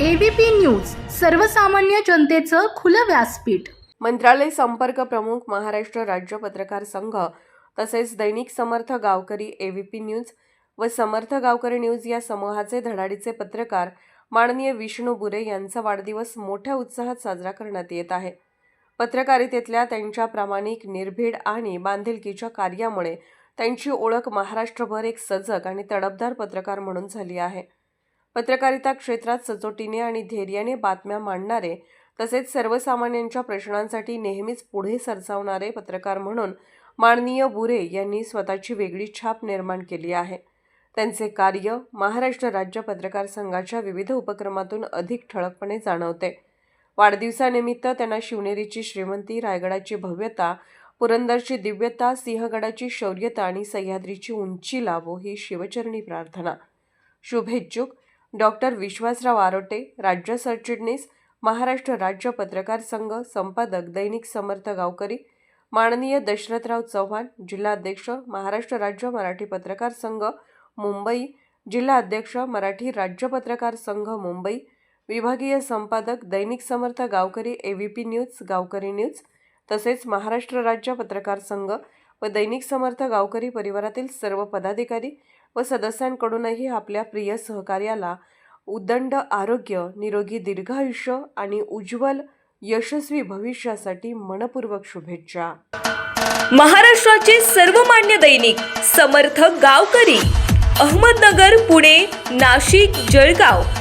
ABP news सर्वसामान्य जनतेचं खुलं व्यासपीठ. मंत्रालय संपर्क प्रमुख महाराष्ट्र राज्य पत्रकार संघ तसेच दैनिक समर्थ गावकरी एबीपी न्यूज व समर्थ गावकरी न्यूज या समूहाचे धडाडीचे पत्रकार माननीय विष्णू बुरे यांचा वाढदिवस मोठ्या उत्साहात साजरा करण्यात येत आहे. पत्रकारितेतल्या त्यांच्या प्रामाणिक निर्भीड आणि बांधिलकीच्या कार्यामुळे त्यांची ओळख महाराष्ट्रभर एक सजग आणि तडफदार पत्रकार म्हणून झाली आहे. पत्रकारिता क्षेत्रात सचोटीने आणि धैर्याने बातम्या मांडणारे तसेच सर्वसामान्यांच्या प्रश्नांसाठी नेहमीच पुढे सरसावणारे पत्रकार म्हणून माननीय बुरे यांनी स्वतःची वेगळी छाप निर्माण केली आहे. त्यांचे कार्य महाराष्ट्र राज्य पत्रकार संघाच्या विविध उपक्रमातून अधिक ठळकपणे जाणवते. वाढदिवसानिमित्त त्यांना शिवनेरीची श्रीमंती रायगडाची भव्यता पुरंदरची दिव्यता सिंहगडाची शौर्यता आणि सह्याद्रीची उंची लाभो ही शिवचरणी प्रार्थना. शुभेच्छुक डॉक्टर विश्वासराव आरोटे राज्य सरचिटणीस महाराष्ट्र राज्य पत्रकार संघ संपादक दैनिक समर्थ गावकरी माननीय दशरथराव चव्हाण जिल्हाध्यक्ष महाराष्ट्र राज्य मराठी पत्रकार संघ मुंबई जिल्हा अध्यक्ष मराठी राज्य पत्रकार संघ मुंबई विभागीय संपादक दैनिक समर्थ Gavkari A V P news Gavkari news तसेच महाराष्ट्र राज्य पत्रकार संघ व दैनिक समर्थ गावकरी परिवारातील सर्व पदाधिकारी व सदस्यांकडूनही आपल्या प्रिय सहकार्याला उदंड आरोग्य निरोगी दीर्घायुष्य आणि उज्ज्वल यशस्वी भविष्यासाठी मनपूर्वक शुभेच्छा. महाराष्ट्राचे सर्वमान्य दैनिक समर्थ गावकरी अहमदनगर पुणे नाशिक जळगाव.